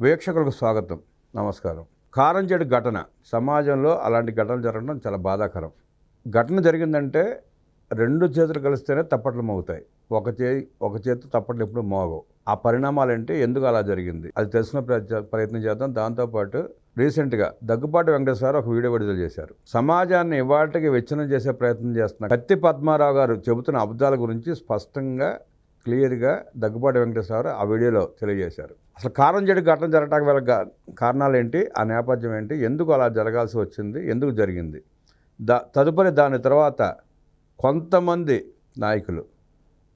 వీక్షకులకు స్వాగతం. నమస్కారం. కారంజేడు ఘటన. సమాజంలో అలాంటి ఘటనలు జరగడం చాలా బాధాకరం. ఘటన జరిగిందంటే రెండు చేతులు కలిస్తేనే తప్పట్లు మోగుతాయి. ఒక చేయి ఒక చేతి తప్పట్లు ఎప్పుడు మోగవు. ఆ పరిణామాలు ఏంటి ఎందుకు అలా జరిగింది? అది తెలిసిన ప్రయత్నం చేద్దాం. దాంతోపాటు రీసెంట్గా దగ్గుపాటి వెంకటేశ్వర ఒక వీడియో విడుదల చేశారు. సమాజాన్ని ఇవాటికి వెచ్చనం చేసే ప్రయత్నం చేస్తున్న కత్తి పద్మారావు గారు చెబుతున్న అబద్ధాల గురించి స్పష్టంగా క్లియర్గా దగ్గుబాటి వెంకటేశ్వర ఆ వీడియోలో తెలియజేశారు. అసలు కారణం చెడు ఘటన జరగడానికి గల కారణాలు ఏంటి ఆ నేపథ్యం ఏంటి ఎందుకు అలా జరగాల్సి వచ్చింది ఎందుకు జరిగింది? దా తదుపరి దాని తర్వాత కొంతమంది నాయకులు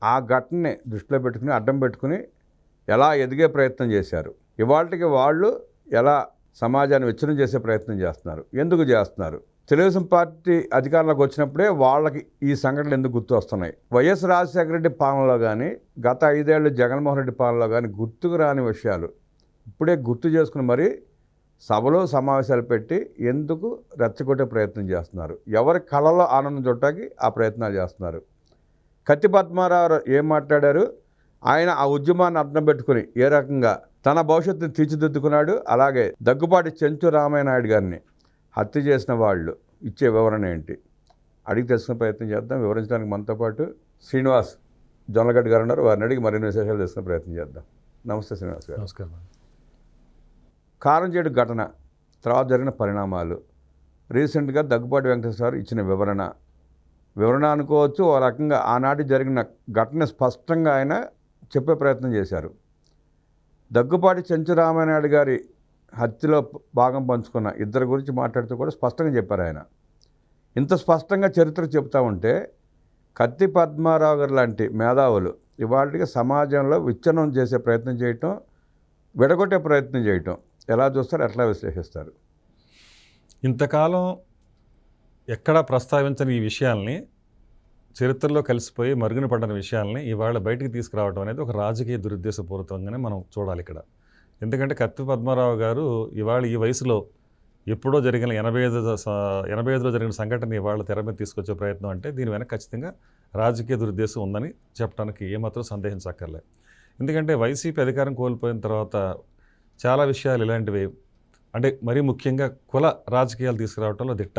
ఆ ఘటనని దృష్టిలో పెట్టుకుని అడ్డం పెట్టుకుని ఎలా ఎదిగే ప్రయత్నం చేశారు? ఇవాళకి వాళ్ళు ఎలా సమాజాన్ని విచ్ఛిన్నం చేసే ప్రయత్నం చేస్తున్నారు? ఎందుకు చేస్తున్నారు? తెలుగుదేశం పార్టీ అధికారంలోకి వచ్చినప్పుడే వాళ్ళకి ఈ సంఘటనలు ఎందుకు గుర్తు వస్తున్నాయి? వైఎస్ రాజశేఖర రెడ్డి పాలనలో కానీ గత ఐదేళ్ళు జగన్మోహన్ రెడ్డి పాలనలో కానీ గుర్తుకు రాని విషయాలు. ఇప్పుడే గుర్తు చేసుకుని మరి సభలో సమావేశాలు పెట్టి ఎందుకు రెచ్చగొట్టే ప్రయత్నం చేస్తున్నారు? ఎవరి కళలో ఆనందం చూడటానికి ఆ ప్రయత్నాలు చేస్తున్నారు? కత్తి పద్మారావు ఏం మాట్లాడారు? ఆయన ఆ ఉద్యమాన్ని అర్థం పెట్టుకుని ఏ రకంగా తన భవిష్యత్తుని తీర్చిదిద్దుకున్నాడు? అలాగే దగ్గుపాటి చెంచు రామయ్య నాయుడు గారిని హత్య చేసిన వాళ్ళు ఇచ్చే వివరణ ఏంటి? అడిగి తెలుసుకునే ప్రయత్నం చేద్దాం. వివరించడానికి మనతో పాటు శ్రీనివాస్ జొన్నగడ్డ గారు ఉన్నారు. వారిని అడిగి మరిన్ని విశేషాలు తెలుసుకునే ప్రయత్నం చేద్దాం. నమస్తే శ్రీనివాస్ గారు. నమస్కారం కారంచేడు ఘటన తర్వాత జరిగిన పరిణామాలు రీసెంట్గా దగ్గుపాటి వెంకటేశ్వర ఇచ్చిన వివరణ. వివరణ అనుకోవచ్చు ఓ రకంగా ఆనాటి జరిగిన ఘటన స్పష్టంగా ఆయన చెప్పే ప్రయత్నం చేశారు. దగ్గుపాటి చెంచురామనాయుడు గారి హత్యలో భాగం పంచుకున్న ఇద్దరి గురించి మాట్లాడుతూ కూడా స్పష్టంగా చెప్పారు ఆయన. ఇంత స్పష్టంగా చరిత్ర చెప్తా ఉంటే కత్తి పద్మారావు గారు లాంటి మేధావులు ఇవాళకి సమాజంలో విచ్ఛిన్నం చేసే ప్రయత్నం చేయటం విడగొట్టే ప్రయత్నం చేయటం ఎలా చూస్తారు ఎట్లా విశ్లేషిస్తారు? ఇంతకాలం ఎక్కడా ప్రస్తావించని ఈ విషయాల్ని చరిత్రలో కలిసిపోయి మరుగున పడిన విషయాల్ని ఇవాళ బయటికి తీసుకురావడం అనేది ఒక రాజకీయ దురుద్దేశపూరితంగానే మనం చూడాలి ఇక్కడ. ఎందుకంటే కత్తి పద్మారావు గారు ఇవాళ ఈ వయసులో ఎప్పుడో జరిగిన ఎనభై ఐదు ఎనభై ఐదులో జరిగిన సంఘటన ఇవాళ తెర మీద తీసుకొచ్చే ప్రయత్నం అంటే దీని వెనక ఖచ్చితంగా రాజకీయ దురుద్దేశం ఉందని చెప్పడానికి ఏమాత్రం సందేహించక్కర్లే ఎందుకంటే వైసీపీ అధికారం కోల్పోయిన తర్వాత చాలా విషయాలు ఇలాంటివి అంటే మరీ ముఖ్యంగా కుల రాజకీయాలు తీసుకురావడంలో దిట్ట.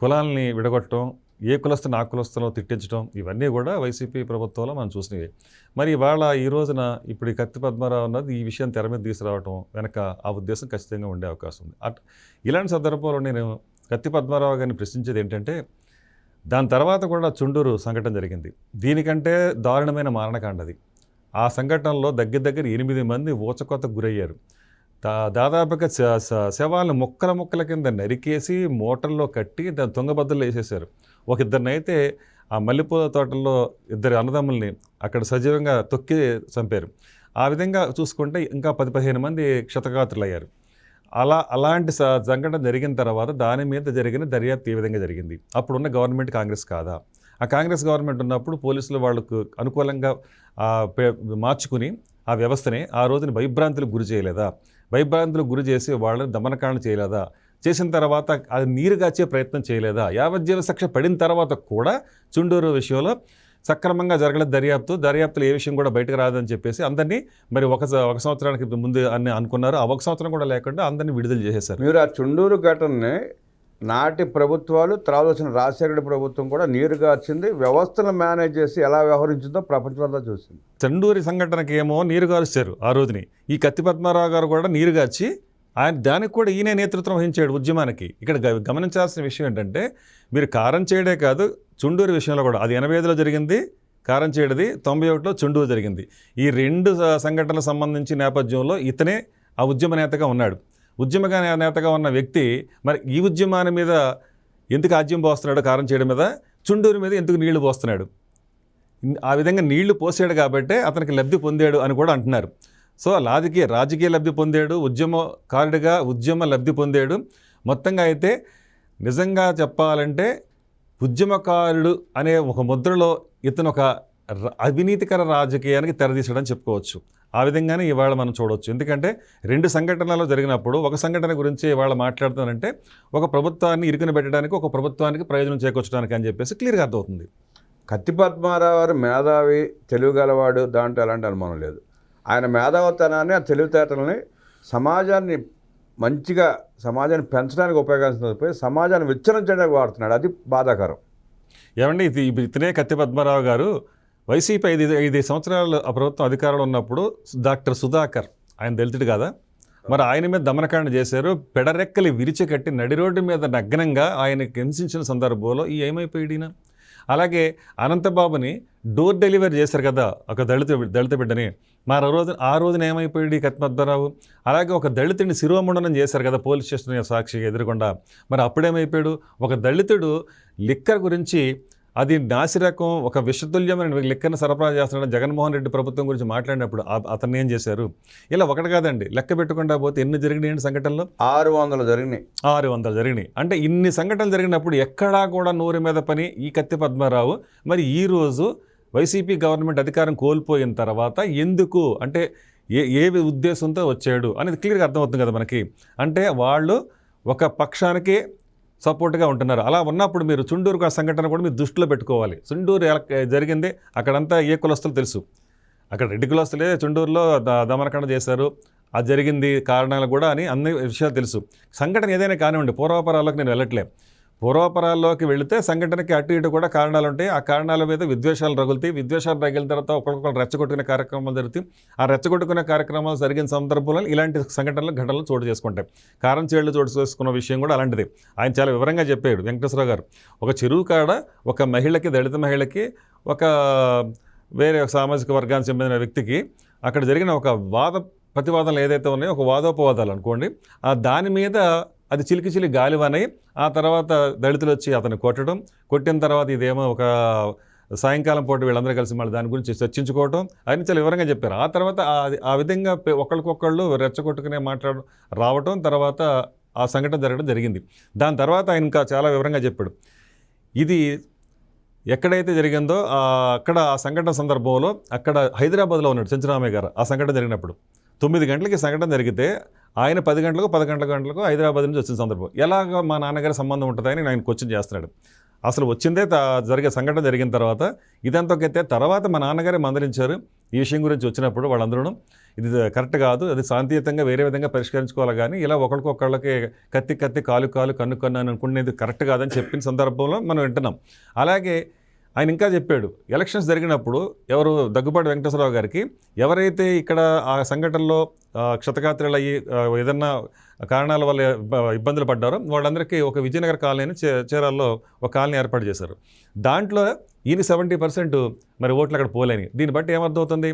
కులాలని విడగొట్టడం ఏ కులస్తుని ఆ కులస్తులో తిట్టించడం ఇవన్నీ కూడా వైసీపీ ప్రభుత్వంలో మనం చూసినవి. మరి ఇవాళ ఈ రోజున ఇప్పుడు ఈ కత్తి పద్మారావు అన్నది ఈ విషయం తెర మీద తీసుకురావడం వెనక ఆ ఉద్దేశం ఖచ్చితంగా ఉండే అవకాశం ఉంది. అట్ ఇలాంటి సందర్భంలో నేను కత్తి పద్మారావు గారిని ప్రశ్నించేది ఏంటంటే దాని తర్వాత కూడా చుండూరు సంఘటన జరిగింది. దీనికంటే దారుణమైన మారణకాండది ఆ సంఘటనలో దగ్గర దగ్గర ఎనిమిది మంది ఊచకోతకు గురయ్యారు. దా దాదాపుగా శ- శ- శవాలను ముక్కల ముక్కల కింద నరికేసి మోటార్లో కట్టి దాని తుంగబద్దలు వేసేసారు ఒక ఇద్దరినైతే ఆ మల్లెపూల తోటల్లో ఇద్దరు అన్నదమ్ముల్ని అక్కడ సజీవంగా తొక్కి చంపారు. ఆ విధంగా చూసుకుంటే ఇంకా పది పదిహేను మంది క్షతగాత్రులు అయ్యారు అలా అలాంటి సంఘటన జరిగిన తర్వాత దాని మీద జరిగిన దర్యాప్తు ఈ విధంగా జరిగింది. అప్పుడున్న గవర్నమెంట్ కాంగ్రెస్ కాదా? ఆ కాంగ్రెస్ గవర్నమెంట్ ఉన్నప్పుడు పోలీసులు వాళ్ళకు అనుకూలంగా పే- మార్చుకుని ఆ వ్యవస్థని ఆ రోజున భయభ్రాంతులకు గురి చేయలేదా? భయభ్రాంతులకు గురి చేసి వాళ్ళని దమనకాండ చేయలేదా? చేసిన తర్వాత అది నీరుగాచే ప్రయత్నం చేయలేదా? యావజ్జీవ శిక్ష పడిన తర్వాత కూడా చుండూరు విషయంలో సక్రమంగా జరగలేదు దర్యాప్తు. దర్యాప్తులో ఏ విషయం కూడా బయటకు రాదని చెప్పేసి అందరినీ మరి ఒక ఒక సంవత్సరానికి ముందు అన్ని అనుకున్నారు. ఆ ఒక సంవత్సరం కూడా లేకుండా అందరినీ విడుదల చేసేశారు. మీరు ఆ చుండూరు ఘటనని నాటి ప్రభుత్వాలు తర్వాత వచ్చిన రాజశేఖర ప్రభుత్వం కూడా నీరుగా వచ్చింది వ్యవస్థను మేనేజ్ చేసి ఎలా వ్యవహరించిందో ప్రపంచమంతా చూసింది. చండూరి సంఘటనకి ఏమో నీరు గారుస్తారు ఆ రోజుని. ఈ కత్తి పద్మారావు గారు కూడా నీరు గార్చి ఆయన దానికి కూడా ఈయనే నేతృత్వం వహించాడు ఉద్యమానికి. ఇక్కడ గ- గమనించాల్సిన విషయం ఏంటంటే మీరు కారం చేయడే కాదు చుండూరు విషయంలో కూడా. అది ఎనభై ఐదులో జరిగింది కారం చేయడది తొంభై ఒకటిలో చుండూరు జరిగింది. ఈ రెండు సంఘటనల సంఘటనలకు సంబంధించి నేపథ్యంలో ఇతనే ఆ ఉద్యమ నేతగా ఉన్నాడు. ఉద్యమగా నేతగా ఉన్న వ్యక్తి మరి ఈ ఉద్యమాన్ని మీద ఎందుకు ఆజ్యం పోస్తున్నాడు కారం చేయడం మీద? చుండూరు మీద ఎందుకు నీళ్ళు పోస్తున్నాడు? ఆ విధంగా నీళ్ళు పోసాడు కాబట్టే అతనికి లబ్ధి పొందాడు అని కూడా అంటున్నారు. సో లాదికి రాజకీయ లబ్ధి పొందాడు ఉద్యమకారుడిగా ఉద్యమ లబ్ధి పొందాడు. మొత్తంగా అయితే నిజంగా చెప్పాలంటే ఉద్యమకారుడు అనే ఒక ముద్రలో ఇతను ఒక అవినీతికర రాజకీయానికి తెరదీసడం చెప్పుకోవచ్చు. ఆ విధంగానే ఇవాళ మనం చూడవచ్చు ఎందుకంటే రెండు సంఘటనలు జరిగినప్పుడు ఒక సంఘటన గురించి ఇవాళ మాట్లాడుతానంటే ఒక ప్రభుత్వాన్ని ఇరుకుని పెట్టడానికి ఒక ప్రభుత్వానికి ప్రయోజనం చేకూర్చడానికి అని చెప్పేసి క్లియర్గా అర్థమవుతుంది. కత్తి పద్మారావు గారు మేధావి తెలివి గలవాడు దాంట్లో ఎలాంటి అనుమానం లేదు. ఆయన మేధావతనాన్ని ఆ తెలివితేటల్ని సమాజాన్ని మంచిగా సమాజాన్ని పెంచడానికి ఉపయోగించకపోయి సమాజాన్ని విచ్చరించడానికి వాడుతున్నాడు. అది బాధాకరం. ఏమండి ఇది ఇతనే కత్తి పద్మరావు గారు. వైసీపీ ఐదు ఐదు సంవత్సరాలు ఆ ప్రభుత్వం అధికారంలో ఉన్నప్పుడు డాక్టర్ సుధాకర్ ఆయన దళితుడు కదా? మరి ఆయన మీద దమనకాండ చేశారు. పెడరెక్కలి విరిచి కట్టి నడి రోడ్డు మీద నగ్నంగా ఆయనకి హింసించిన సందర్భంలో ఈ ఏమైపోయిన అలాగే అనంతబాబుని డోర్ డెలివరీ చేశారు కదా ఒక దళిత దళిత బిడ్డని. మా ఆ రోజు ఆ రోజున ఏమైపోయాడు ఈ కత్మద్దారావు అలాగే ఒక దళితుడిని శిరోముండనం చేశారు కదా పోలీస్ స్టేషన్ సాక్షిగా ఎదురుకుండా. మరి అప్పుడేమైపోయాడు? ఒక దళితుడు లిక్కర్ గురించి అది నాసిరకం ఒక విషతుల్యమైన లిక్కర్ని సరఫరా చేస్తున్నాడు జగన్మోహన్ రెడ్డి ప్రభుత్వం గురించి మాట్లాడినప్పుడు అతన్ని ఏం చేశారు? ఇలా ఒకటి కాదండి. లెక్క పెట్టుకుంటా పోతే ఎన్ని జరిగినాయండి సంఘటనలు? ఆరు వందలు జరిగినాయి. ఆరు వందలు జరిగినాయి. అంటే ఇన్ని సంఘటనలు జరిగినప్పుడు ఎక్కడా కూడా నూరు మీద పని ఈ కత్తి పద్మారావు. మరి ఈరోజు వైసీపీ గవర్నమెంట్ అధికారం కోల్పోయిన తర్వాత ఎందుకు? అంటే ఏ ఏ ఉద్దేశంతో వచ్చాడు? అనేది క్లియర్గా అర్థమవుతుంది కదా మనకి. అంటే వాళ్ళు ఒక పక్షానికి సపోర్ట్గా ఉంటున్నారు. అలా ఉన్నప్పుడు మీరు చుండూరు ఆ సంఘటన కూడా మీరు దృష్టిలో పెట్టుకోవాలి. చుండూరు ఎలా జరిగింది? అక్కడంతా ఏ కులస్తులు తెలుసు? అక్కడ రెడ్డి కులస్తులే చుండూరులో ద దమనకాండ చేశారు. అది జరిగింది కారణాలు కూడా అని అన్ని విషయాలు తెలుసు. సంఘటన ఏదైనా కానివ్వండి పూర్వాపరాల్లోకి నేను వెళ్ళట్లే. పూర్వపరాల్లోకి వెళితే సంఘటనకి అటు ఇటు కూడా కారణాలు ఉంటాయి ఆ కారణాల మీద విద్వేషాలు రగులుతాయి. విద్వేషాలు రగిలిన తర్వాత ఒకరికొకరు రెచ్చగొట్టుకునే కార్యక్రమాలు జరుగుతాయి. ఆ రెచ్చగొట్టుకునే కార్యక్రమాలు జరిగిన సందర్భంలో ఇలాంటి సంఘటనలు ఘటనలు చోటు చేసుకుంటాయి. కారం చేళ్ళు చోటు చేసుకున్న విషయం కూడా అలాంటిది. ఆయన చాలా వివరంగా చెప్పాడు వెంకటేశ్వరరావు గారు. ఒక చెరువు కాడ ఒక మహిళకి దళిత మహిళకి ఒక వేరే ఒక సామాజిక వర్గానికి చెందిన వ్యక్తికి అక్కడ జరిగిన ఒక వాద ప్రతివాదనలు ఏదైతే ఉన్నాయో ఒక వాదోపవాదాలు అనుకోండి ఆ దాని మీద అది చిలికి చిలి గాలివనై ఆ తర్వాత దళితులు వచ్చి అతను కొట్టడం. కొట్టిన తర్వాత ఇదేమో ఒక సాయంకాలం పూట వీళ్ళందరూ కలిసి మళ్ళీ దాని గురించి చర్చించుకోవటం. అని చాలా వివరంగా చెప్పారు. ఆ తర్వాత ఆ- విధంగా పె- ఒకరికొకళ్ళు రెచ్చగొట్టుకునే మాట్లాడ రావటం తర్వాత ఆ సంఘటన జరగడం జరిగింది. దాని తర్వాత ఆయన ఇంకా చాలా వివరంగా చెప్పాడు. ఇది ఎక్కడైతే జరిగిందో అక్కడ ఆ సంఘటన సందర్భంలో అక్కడ హైదరాబాద్లో ఉన్నాడు చెంచురామయ్య గారు. ఆ సంఘటన జరిగినప్పుడు. తొమ్మిది గంటలకి సంఘటన జరిగితే ఆయన పది గంటలకు పది గంటలకు హైదరాబాద్ నుంచి వచ్చిన సందర్భం. ఎలాగ మా నాన్నగారి సంబంధం ఉంటుందని ఆయన క్వశ్చన్ చేస్తున్నాడు. అసలు వచ్చిందే జరిగే సంఘటన జరిగిన తర్వాత ఇదంతా ఎత్తే తర్వాత మా నాన్నగారే మందలించారు ఈ విషయం గురించి వచ్చినప్పుడు వాళ్ళందరూ ఇది కరెక్ట్ కాదు అది శాంతియుతంగా వేరే విధంగా పరిష్కరించుకోవాలి కానీ ఇలా ఒకరికొకళ్ళకి కత్తి కత్తి కాలు కాలు కన్ను కన్ను అని అనుకునేది కరెక్ట్ కాదని చెప్పిన సందర్భంలో మనం వింటున్నాం. అలాగే ఆయన ఇంకా చెప్పాడు ఎలక్షన్స్ జరిగినప్పుడు ఎవరు దగ్గుబాటి వెంకటేశ్వరరావు గారికి ఎవరైతే ఇక్కడ ఆ సంఘటనలో క్షతగాత్రులు అయ్యి ఏదన్నా కారణాల వల్ల ఇబ్బందులు పడ్డారో వాళ్ళందరికీ ఒక విజయనగర కాలనీ చే చీరాల్లో ఒక కాలనీ ఏర్పాటు చేశారు. దాంట్లో ఈయన సెవెంటీ పర్సెంట్ మరి ఓట్లు అక్కడ పోలేని దీన్ని బట్టి ఏమర్థమవుతుంది?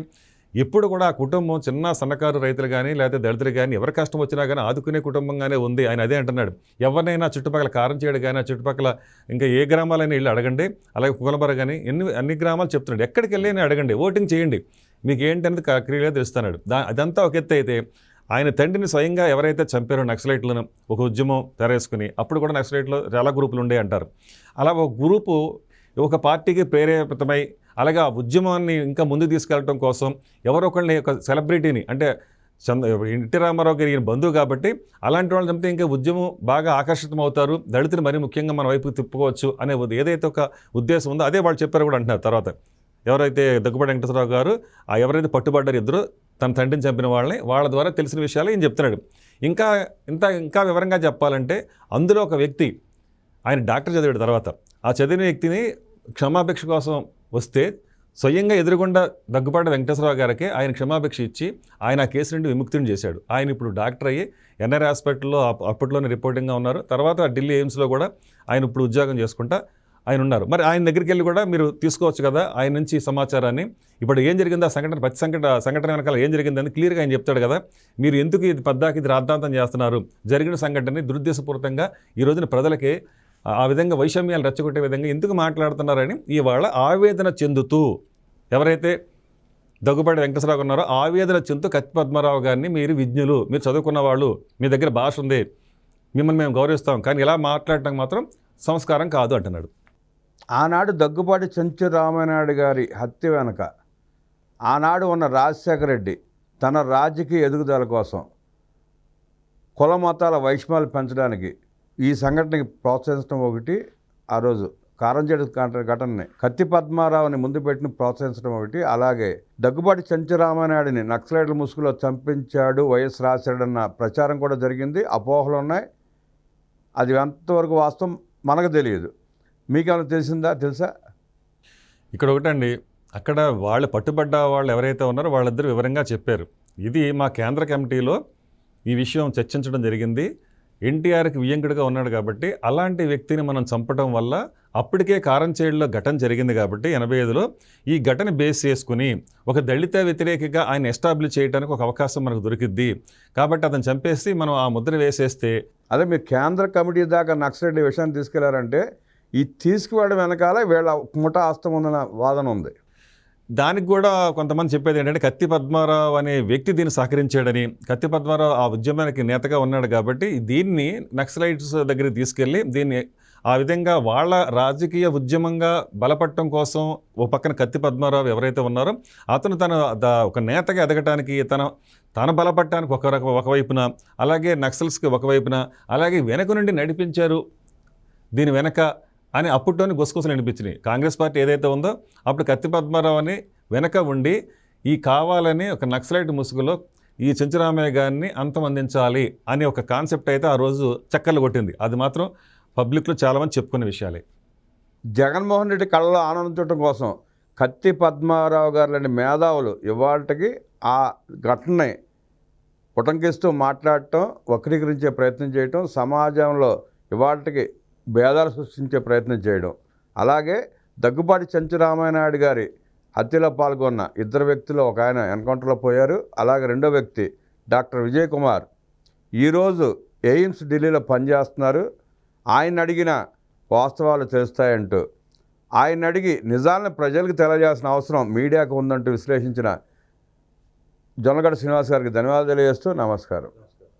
ఇప్పుడు కూడా ఆ కుటుంబం చిన్న సన్నకారు రైతులు కానీ లేకపోతే దళితులు కానీ ఎవరి కష్టం వచ్చినా కానీ ఆదుకునే కుటుంబంగానే ఉంది ఆయన అదే అంటున్నాడు. ఎవరినైనా చుట్టుపక్కల కారం చేయడు కానీ ఆ చుట్టుపక్కల ఇంకా ఏ గ్రామాలైనా వెళ్ళి అడగండి. అలాగే కుగలబర కానీ ఎన్ని అన్ని గ్రామాలు చెప్తున్నాడు. ఎక్కడికి వెళ్ళి అడగండి. ఓటింగ్ చేయండి. మీకు ఏంటనేది క- తెలుస్తున్నాడు దా అదంతా ఒక ఎత్తు అయితే ఆయన తండ్రిని స్వయంగా ఎవరైతే చంపారో నక్సలైట్లను ఒక ఉద్యమం తెరేసుకుని అప్పుడు కూడా నక్సలైట్లు చాలా గ్రూపులు ఉండే అంటారు. అలా ఒక గ్రూపు ఒక పార్టీకి ప్రేరేపితమై అలాగే ఆ ఉద్యమాన్ని ఇంకా ముందుకు తీసుకెళ్ళడం కోసం ఎవరో ఒకరిని ఒక సెలబ్రిటీని అంటే చంద ఎన్టీ రామారావు గారి ఈయన బంధువు కాబట్టి అలాంటి వాళ్ళు చంపితే ఇంకా ఉద్యమం బాగా ఆకర్షితం అవుతారు దళితులు మరీ ముఖ్యంగా మన వైపు తిప్పుకోవచ్చు అనే ఏదైతే ఒక ఉద్దేశం ఉందో అదే వాళ్ళు చెప్పారు కూడా అంటున్నారు తర్వాత. ఎవరైతే దగ్గుబాటి వెంకటేశ్వరరావు గారు ఆ ఎవరైతే పట్టుబడ్డారు ఇద్దరు తన తండ్రిని చంపిన వాళ్ళని వాళ్ళ ద్వారా తెలిసిన విషయాలు ఈయన చెప్తున్నాడు. ఇంకా ఇంత ఇంకా వివరంగా చెప్పాలంటే అందులో ఒక వ్యక్తి ఆయన డాక్టర్ చదివాడు తర్వాత. ఆ చదివిన వ్యక్తిని క్షమాభిక్ష కోసం వస్తే స్వయంగా ఎదురుగుండా దగ్గుపాటి వెంకటేశ్వరరావు గారికి ఆయన క్షమాభిక్ష ఇచ్చి ఆయన ఆ కేసు నుండి విముక్తిని చేశాడు. ఆయన ఇప్పుడు డాక్టర్ అయ్యి ఎన్ఆర్ హాస్పిటల్లో అప్- అప్పట్లోనే రిపోర్టింగ్గా ఉన్నారు. తర్వాత ఢిల్లీ ఎయిమ్స్లో కూడా ఆయన ఇప్పుడు ఉద్యోగం చేసుకుంటా ఆయన ఉన్నారు. మరి ఆయన దగ్గరికి వెళ్ళి కూడా మీరు తీసుకోవచ్చు కదా ఆయన నుంచి సమాచారాన్ని. ఇప్పుడు ఏం జరిగిందో? ఆ సంఘటన ప్రతి సంఘటన సంఘటన వెనకాల ఏం జరిగిందని క్లియర్గా ఆయన చెప్తాడు కదా. మీరు ఎందుకు ఇది పద్దాకి ఇది రాద్ధాంతం చేస్తున్నారు? జరిగిన సంఘటనని దురుద్దేశపూరితంగా ఈ రోజున ప్రజలకి ఆ- విధంగా వైషమ్యాలు రెచ్చగొట్టే విధంగా ఎందుకు మాట్లాడుతున్నారని ఇవాళ ఆవేదన చెందుతూ ఎవరైతే దగ్గుపాటి వెంకటేశ్వరరావు ఉన్నారో ఆవేదన చెందుతూ కత్తి పద్మారావు గారిని మీరు విజ్ఞులు మీరు చదువుకున్న వాళ్ళు మీ దగ్గర భాష ఉంది మిమ్మల్ని మేము గౌరవిస్తాం కానీ ఇలా మాట్లాడటం మాత్రం సంస్కారం కాదు అంటున్నాడు. ఆనాడు దగ్గుబాటి చెంచు రామనాయుడు గారి హత్య వెనక ఆనాడు ఉన్న రాజశేఖర రెడ్డి తన రాజకీయ ఎదుగుదల కోసం కుల మతాల వైషమ్యాలు పెంచడానికి ఈ సంఘటనకి ప్రోత్సహించడం ఒకటి ఆ రోజు కారంచేడు ఘటనని కత్తి పద్మారావుని ముందు పెట్టిన ప్రోత్సహించడం ఒకటి అలాగే దగ్గుబాటి చంచురామనాయుడిని నక్సలైట్ల ముసుగులో చంపించాడు వైఎస్ రాశాడన్న ప్రచారం కూడా జరిగింది. అపోహలు ఉన్నాయి. అది ఎంతవరకు వాస్తవం మనకు తెలియదు. మీకేమైనా తెలిసిందా? తెలుసా? ఇక్కడ ఒకటండి. అక్కడ వాళ్ళు పట్టుబడ్డ వాళ్ళు ఎవరైతే ఉన్నారో వాళ్ళిద్దరు వివరంగా చెప్పారు. ఇది మా కేంద్ర కమిటీలో ఈ విషయం చర్చించడం జరిగింది. ఎన్టీఆర్కి వియ్యంకుడిగా ఉన్నాడు కాబట్టి అలాంటి వ్యక్తిని మనం చంపడం వల్ల అప్పటికే కారంచేడులో ఘటన జరిగింది కాబట్టి ఎనభై ఐదులో ఈ ఘటన బేస్ చేసుకుని ఒక దళిత వ్యతిరేకంగా ఆయన ఎస్టాబ్లిష్ చేయడానికి ఒక అవకాశం మనకు దొరికిద్ది. కాబట్టి అతను చంపేసి మనం ఆ ముద్ర వేసేస్తే అదే మీరు కేంద్ర కమిటీ దాకా నక్సలైట్ విషయాన్ని తీసుకెళ్ళారంటే ఈ తీసుకువెళ్ళడం వెనకాల వీళ్ళ ముఠా ఆస్తం ఉందన్న వాదన ఉంది. దానికి కూడా కొంతమంది చెప్పేది ఏంటంటే కత్తి పద్మారావు అనే వ్యక్తి దీన్ని సహకరించాడని. కత్తి పద్మారావు ఆ ఉద్యమానికి నేతగా ఉన్నాడు కాబట్టి దీన్ని నక్సలైట్స్ దగ్గరికి తీసుకెళ్ళి దీన్ని ఆ విధంగా వాళ్ళ రాజకీయ ఉద్యమంగా బలపడటం కోసం ఓ పక్కన కత్తి పద్మారావు ఎవరైతే ఉన్నారో అతను తన ఒక నేతగా ఎదగటానికి తన తన బలపడటానికి ఒక రక ఒకవైపున అలాగే నక్సల్స్కి ఒకవైపున అలాగే వెనక నుండి నడిపించారు. దీని వెనక అని అప్పట్లోనే గుసగుసలు అనిపించినాయి కాంగ్రెస్ పార్టీ ఏదైతే ఉందో అప్పుడు కత్తి పద్మారావు అని వెనక ఉండి ఈ కావాలని ఒక నక్సలైట్ ముసుగులో ఈ చెంచురామయ్య గారిని అంతం అందించాలి అనే ఒక కాన్సెప్ట్ అయితే ఆ రోజు చక్కర్లు కొట్టింది. అది మాత్రం పబ్లిక్లో చాలామంది చెప్పుకునే విషయాలే. జగన్మోహన్ రెడ్డి కళ్ళలో ఆనందించడం కోసం కత్తి పద్మారావు గారు లాంటి మేధావులు ఇవాళకి ఆ ఘటనని ఉటంకిస్తూ మాట్లాడటం వక్రీకరించే ప్రయత్నం చేయటం సమాజంలో ఇవాళకి భేదాలు సృష్టించే ప్రయత్నం చేయడం. అలాగే దగ్గుబాటి చెంచురామానాయుడు గారి హత్యలో పాల్గొన్న ఇద్దరు వ్యక్తులు ఒక ఆయన ఎన్కౌంటర్లో పోయారు. అలాగే రెండో వ్యక్తి డాక్టర్ విజయ్ కుమార్ ఈరోజు ఎయిమ్స్ ఢిల్లీలో పనిచేస్తున్నారు. ఆయన అడిగిన వాస్తవాలు తెలుస్తాయంటూ. ఆయన అడిగి నిజాలను ప్రజలకు తెలియజేయాల్సిన అవసరం మీడియాకు ఉందంటూ విశ్లేషించిన జొన్నగడ శ్రీనివాస్ గారికి ధన్యవాదాలు తెలియజేస్తూ నమస్కారం.